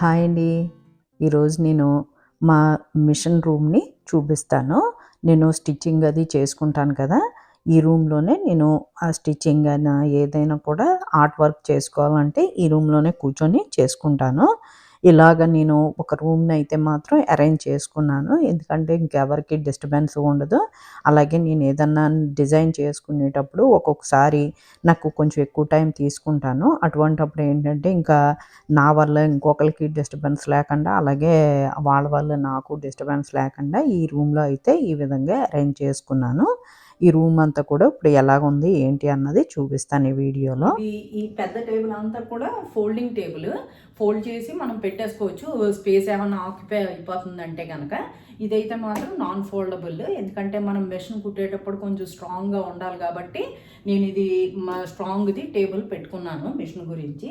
Hi అండి. ఈరోజు నేను మా మిషన్ రూమ్ని చూపిస్తాను. నేను స్టిచ్చింగ్ అది చేసుకుంటాను కదా. ఈ రూమ్లోనే నేను ఆ స్టిచ్చింగ్ అయినా ఏదైనా కూడా ఆర్ట్ వర్క్ చేసుకోవాలంటే ఈ రూమ్లోనే కూర్చొని చేసుకుంటాను. ఇలాగ నేను ఒక రూమ్ని అయితే మాత్రం అరేంజ్ చేసుకున్నాను. ఎందుకంటే ఇంకెవరికి డిస్టర్బెన్స్ ఉండదు. అలాగే నేను ఏదన్నా డిజైన్ చేసుకునేటప్పుడు ఒక్కొక్కసారి నాకు కొంచెం ఎక్కువ టైం తీసుకుంటాను. అటువంటప్పుడు ఏంటంటే ఇంకా నా వల్ల ఇంకొకరికి డిస్టర్బెన్స్ లేకుండా అలాగే వాళ్ళ వల్ల నాకు డిస్టర్బెన్స్ లేకుండా ఈ రూమ్లో అయితే ఈ విధంగా అరేంజ్ చేసుకున్నాను. ఈ రూమ్ అంతా కూడా ఇప్పుడు ఎలాగుంది ఏంటి అన్నది చూపిస్తాను ఈ వీడియోలో. ఈ పెద్ద టేబుల్ అంతా కూడా ఫోల్డింగ్ టేబుల్. ఫోల్డ్ చేసి మనం పెట్టేసుకోవచ్చు. స్పేస్ ఏమైనా ఆక్యుపై అయిపోతుందంటే కనుక ఇదైతే మాత్రం నాన్ ఫోల్డబుల్ ఎందుకంటే మనం మెషిన్ కుట్టేటప్పుడు కొంచెం స్ట్రాంగ్గా ఉండాలి కాబట్టి నేను ఇది మా స్ట్రాంగ్ది టేబుల్ పెట్టుకున్నాను మిషన్ గురించి.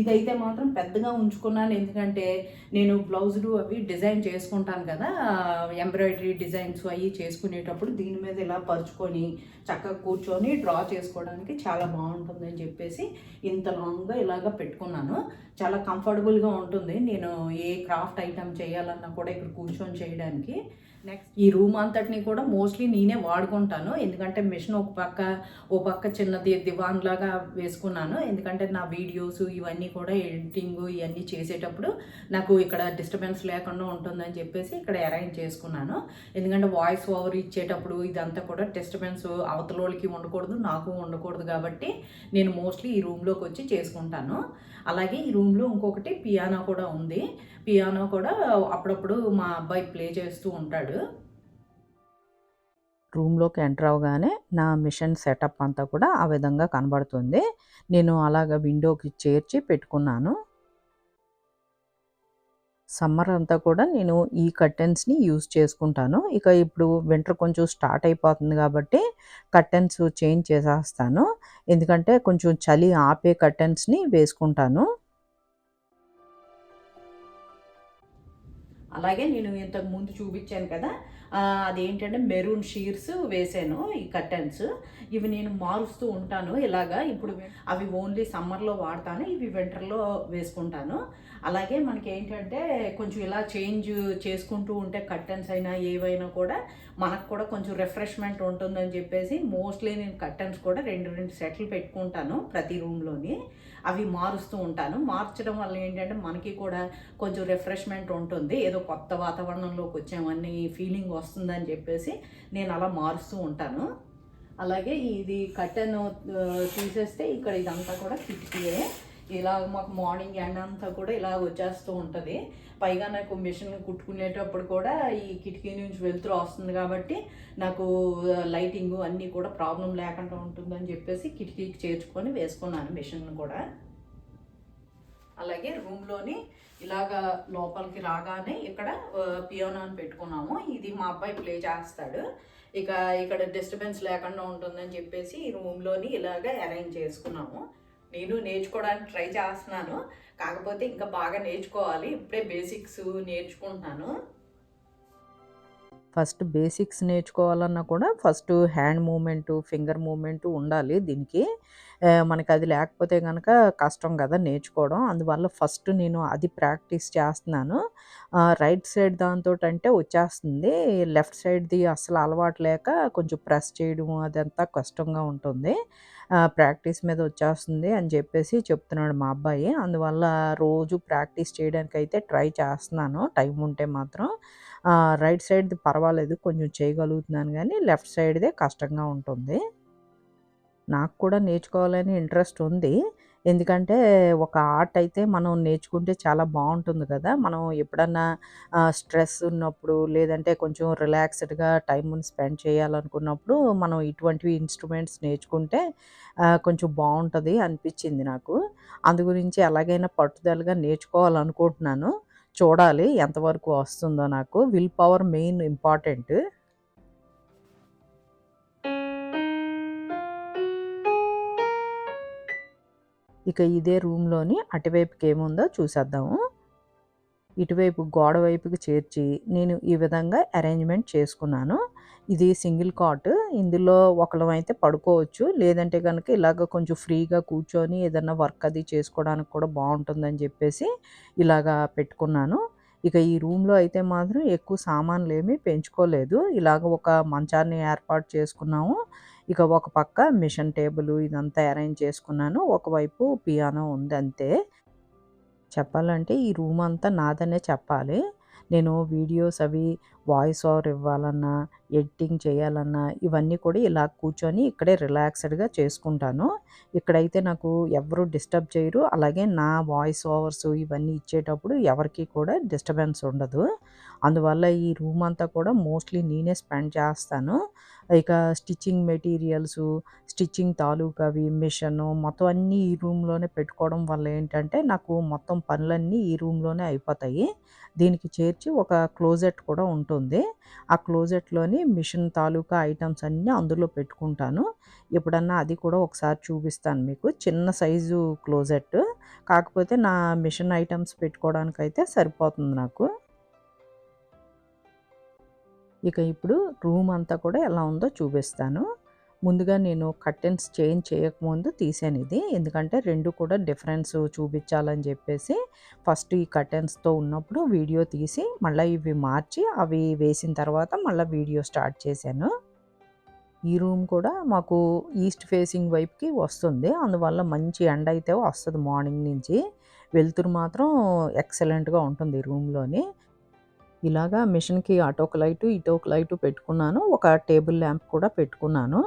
ఇదైతే మాత్రం పెద్దగా ఉంచుకున్నాను. ఎందుకంటే నేను బ్లౌజులు అవి డిజైన్ చేసుకుంటాను కదా ఎంబ్రాయిడరీ డిజైన్స్ అవి చేసుకునేటప్పుడు దీని మీద ఇలా పరుచుకొని చక్కగా కూర్చొని డ్రా చేసుకోవడానికి చాలా బాగుంటుందని చెప్పేసి ఇంత లాంగ్గా ఇలాగ పెట్టుకున్నాను. చాలా కంఫర్టబుల్గా ఉంటుంది. నేను ఏ క్రాఫ్ట్ ఐటమ్ చేయాలన్నా కూడా ఇక్కడ కూర్చొని చేయడానికి నెక్స్ట్ ఈ రూమ్ అంతటిని కూడా మోస్ట్లీ నేనే వాడుకుంటాను. ఎందుకంటే మిషన్ ఒక పక్క ఓ పక్క చిన్నది దివాన్ లాగా వేసుకున్నాను. ఎందుకంటే నా వీడియోస్ ఇవన్నీ కూడా ఎడిటింగ్ ఇవన్నీ చేసేటప్పుడు నాకు ఇక్కడ డిస్టర్బెన్స్ లేకుండా ఉంటుందని చెప్పేసి ఇక్కడ అరేంజ్ చేసుకున్నాను. ఎందుకంటే వాయిస్ ఓవర్ ఇచ్చేటప్పుడు ఇదంతా కూడా డిస్టర్బెన్స్ అవతలోళ్ళకి ఉండకూడదు నాకు ఉండకూడదు కాబట్టి నేను మోస్ట్లీ ఈ రూమ్లోకి వచ్చి చేసుకుంటాను. అలాగే ఈ రూమ్లో ఇంకొకటి పియానో కూడా ఉంది. పియానో కూడా అప్పుడప్పుడు మా అబ్బాయి ప్లే చేస్తూ ఉంటాడు. రూమ్లోకి ఎంటర్ అవగానే నా మిషన్ సెటప్ అంతా కూడా ఆ విధంగా కనబడుతుంది. నేను అలాగ విండోకి చేర్చి పెట్టుకున్నాను. సమ్మర్ అంతా కూడా నేను ఈ కర్టెన్స్ని యూజ్ చేసుకుంటాను. ఇక ఇప్పుడు వింటర్ కొంచెం స్టార్ట్ అయిపోతుంది కాబట్టి కర్టెన్స్ చేంజ్ చేసేస్తాను. ఎందుకంటే కొంచెం చలి ఆపే కర్టెన్స్ని వేసుకుంటాను. అలాగే నేను ఇంతకు ముందు చూపించాను కదా అదేంటంటే మెరూన్ షీర్స్ వేసాను ఈ కర్టన్స్. ఇవి నేను మారుస్తూ ఉంటాను. ఇలాగా ఇప్పుడు అవి ఓన్లీ సమ్మర్లో వాడతాను ఇవి వింటర్లో వేసుకుంటాను. అలాగే మనకి ఏంటంటే కొంచెం ఇలా చేంజ్ చేసుకుంటూ ఉంటే కర్టన్స్ అయినా ఏవైనా కూడా మనకు కూడా కొంచెం రిఫ్రెష్మెంట్ ఉంటుందని చెప్పేసి మోస్ట్లీ నేను కర్టన్స్ కూడా రెండు రెండు సెట్లు పెట్టుకుంటాను ప్రతి రూమ్లోని. అవి మారుస్తూ ఉంటాను. మార్చడం వల్ల ఏంటంటే మనకి కూడా కొంచెం రిఫ్రెష్మెంట్ ఉంటుంది. ఏదో కొత్త వాతావరణంలోకి వచ్చామని ఫీలింగ్ వస్తుందని చెప్పేసి నేను అలా మారుస్తూ ఉంటాను. అలాగే ఇది కట్టెను తీసేస్తే ఇక్కడ ఇదంతా కూడా కిటికీయే. ఇలా మాకు మార్నింగ్ ఎండ అంతా కూడా ఇలా వచ్చేస్తూ ఉంటుంది. పైగా నాకు మిషన్ కుట్టుకునేటప్పుడు కూడా ఈ కిటికీ నుంచి వెళ్తూ వస్తుంది కాబట్టి నాకు లైటింగ్ అన్నీ కూడా ప్రాబ్లం లేకుండా ఉంటుందని చెప్పేసి కిటికీకి చేర్చుకొని వేసుకున్నాను మిషన్ కూడా. అలాగే రూమ్లోని ఇలాగా లోపలికి రాగానే ఇక్కడ పియోనో అని పెట్టుకున్నాము. ఇది మా అబ్బాయి ప్లే చేస్తాడు. ఇక ఇక్కడ డిస్టర్బెన్స్ లేకుండా ఉంటుందని చెప్పేసి ఈ రూమ్లోని ఇలాగ అరేంజ్ చేసుకున్నాము. నేను నేర్చుకోవడానికి ట్రై చేస్తున్నాను. కాకపోతే ఇంకా బాగా నేర్చుకోవాలి. ఇప్పుడే బేసిక్స్ నేర్చుకుంటున్నాను. ఫస్ట్ బేసిక్స్ నేర్చుకోవాలన్నా కూడా first hand movement finger movement ఉండాలి దీనికి. మనకి అది లేకపోతే కనుక కష్టం కదా నేర్చుకోవడం. అందువల్ల ఫస్ట్ నేను అది ప్రాక్టీస్ చేస్తున్నాను. రైట్ సైడ్ దాంతో అంటే వచ్చేస్తుంది. లెఫ్ట్ సైడ్ది అసలు అలవాటు లేక కొంచెం ప్రెస్ చేయడం అదంతా కష్టంగా ఉంటుంది. ప్రాక్టీస్ మీద వచ్చేస్తుంది అని చెప్పేసి చెప్తున్నాడు మా అబ్బాయి. అందువల్ల రోజు ప్రాక్టీస్ చేయడానికి అయితే ట్రై చేస్తున్నాను. టైం ఉంటే మాత్రం. రైట్ సైడ్ది పర్వాలేదు కొంచెం చేయగలుగుతున్నాను కానీ లెఫ్ట్ సైడ్దే కష్టంగా ఉంటుంది. నాకు కూడా నేర్చుకోవాలని ఇంట్రెస్ట్ ఉంది. ఎందుకంటే ఒక ఆర్ట్ అయితే మనం నేర్చుకుంటే చాలా బాగుంటుంది కదా. మనం ఎప్పుడన్నా స్ట్రెస్ ఉన్నప్పుడు లేదంటే కొంచెం రిలాక్స్డ్గా టైంని స్పెండ్ చేయాలనుకున్నప్పుడు మనం ఇటువంటివి ఇన్స్ట్రుమెంట్స్ నేర్చుకుంటే కొంచెం బాగుంటుంది అనిపించింది నాకు. అందు గురించి ఎలాగైనా పట్టుదలగా నేర్చుకోవాలనుకుంటున్నాను. చూడాలి ఎంతవరకు వస్తుందో నాకు. Will power main important. ఇక ఇదే రూమ్లోని అటువైపుకి ఏముందో చూసేద్దాము. ఇటువైపు గోడ వైపుకి చేర్చి నేను ఈ విధంగా అరేంజ్మెంట్ చేసుకున్నాను. ఇది సింగిల్ కాట్ ఇందులో ఒకళ్ళం అయితే పడుకోవచ్చు లేదంటే కనుక ఇలాగ కొంచెం ఫ్రీగా కూర్చొని ఏదన్నా వర్క్ అది చేసుకోవడానికి కూడా బాగుంటుందని చెప్పేసి ఇలాగా పెట్టుకున్నాను. ఇక ఈ రూమ్లో అయితే మాత్రం ఎక్కువ సామాన్లు ఏమీ పెంచుకోలేదు. ఇలాగ ఒక మంచాన్ని ఏర్పాటు చేసుకున్నాము. ఇక ఒక పక్క మిషన్ టేబుల్ ఇదంతా అరేంజ్ చేసుకున్నాను. ఒకవైపు పియానో ఉంది అంతే. చెప్పాలంటే ఈ రూమ్ అంతా నాదనే చెప్పాలి. నేను వీడియోస్ అవి వాయిస్ ఓవర్ ఇవ్వాలన్నా ఎడిటింగ్ చేయాలన్నా ఇవన్నీ కూడా ఇలా కూర్చొని ఇక్కడే రిలాక్స్డ్గా చేసుకుంటాను. ఇక్కడైతే నాకు ఎవరు డిస్టర్బ్ చేయరు. అలాగే నా వాయిస్ ఓవర్స్ ఇవన్నీ ఇచ్చేటప్పుడు ఎవరికి కూడా డిస్టర్బెన్స్ ఉండదు. అందువల్ల ఈ రూమ్ అంతా కూడా మోస్ట్లీ నేనే స్పెండ్ చేస్తాను. ఇక స్టిచ్చింగ్ మెటీరియల్స్ స్టిచ్చింగ్ తాలూకావి మిషన్ మొత్తం అన్నీ ఈ రూమ్లోనే పెట్టుకోవడం వల్ల ఏంటంటే నాకు మొత్తం పనులన్నీ ఈ రూమ్లోనే అయిపోతాయి. దీనికి చేర్చి ఒక క్లోజెట్ కూడా ఉంటుంది. ఆ క్లోజెట్లోని మిషన్ తాలూకా ఐటమ్స్ అన్నీ అందులో పెట్టుకుంటాను. ఎప్పుడన్నా అది కూడా ఒకసారి చూపిస్తాను మీకు. చిన్న సైజు క్లోజెట్ కాకపోతే నా మిషన్ ఐటమ్స్ పెట్టుకోవడానికైతే సరిపోతుంది నాకు. ఇక ఇప్పుడు రూమ్ అంతా కూడా ఎలా ఉందో చూపిస్తాను. ముందుగా నేను కర్టెన్స్ చేంజ్ చేయకముందు తీసాను ఇది. ఎందుకంటే రెండు కూడా డిఫరెన్స్ చూపించాలని చెప్పేసి ఫస్ట్ ఈ కర్టెన్స్తో ఉన్నప్పుడు వీడియో తీసి మళ్ళీ ఇవి మార్చి అవి వేసిన తర్వాత మళ్ళీ వీడియో స్టార్ట్ చేశాను. ఈ రూమ్ కూడా మాకు ఈస్ట్ ఫేసింగ్ వైపుకి వస్తుంది. అందువల్ల మంచి ఎండ అయితే వస్తుంది మార్నింగ్ నుంచి. వెలుతురు మాత్రం ఎక్సలెంట్గా ఉంటుంది ఈ రూమ్లోని. ఇలాగా మిషన్కి అటు ఒక లైటు ఇటో ఒక లైటు పెట్టుకున్నాను. ఒక టేబుల్ ల్యాంప్ కూడా పెట్టుకున్నాను.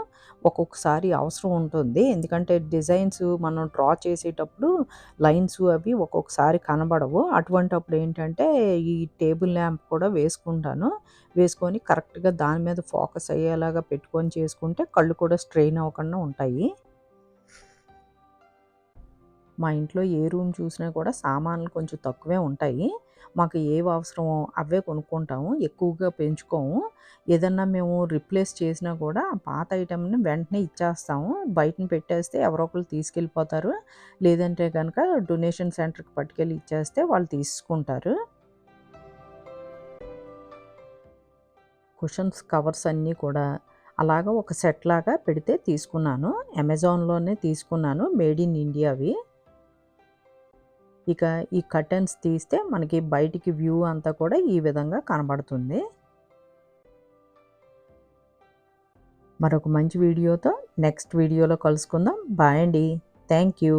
ఒక్కొక్కసారి అవసరం ఉంటుంది. ఎందుకంటే డిజైన్స్ మనం డ్రా చేసేటప్పుడు లైన్స్ అవి ఒక్కొక్కసారి కనబడవు. అటువంటప్పుడు ఏంటంటే ఈ టేబుల్ ల్యాంప్ కూడా వేసుకుంటాను. వేసుకొని కరెక్ట్గా దాని మీద ఫోకస్ అయ్యేలాగా పెట్టుకొని చేసుకుంటే కళ్ళు కూడా స్ట్రెయిన్ అవ్వకుండా ఉంటాయి. మా ఇంట్లో ఏ రూమ్ చూసినా కూడా సామాన్లు కొంచెం తక్కువే ఉంటాయి. మాకు ఏవి అవసరమో అవే కొనుక్కుంటాము ఎక్కువగా పెంచుకోము. ఏదన్నా మేము రిప్లేస్ చేసినా కూడా పాత ఐటెంని వెంటనే ఇచ్చేస్తాము. బయటని పెట్టేస్తే ఎవరో ఒకరు తీసుకెళ్ళిపోతారు. లేదంటే కనుక డొనేషన్ సెంటర్కి పట్టుకెళ్ళి ఇచ్చేస్తే వాళ్ళు తీసుకుంటారు. కుషన్స్ కవర్స్ అన్నీ కూడా అలాగ ఒక సెట్ లాగా పెడితే తీసుకున్నాను. అమెజాన్లోనే తీసుకున్నాను. మేడ్ ఇన్ ఇండియావి. ఇక ఈ కర్టెన్స్ తీస్తే మనకి బయటికి వ్యూ అంతా కూడా ఈ విధంగా కనబడుతుంది. మరొక మంచి వీడియోతో నెక్స్ట్ వీడియోలో కలుసుకుందాం. బాయ్ అండి. Thank you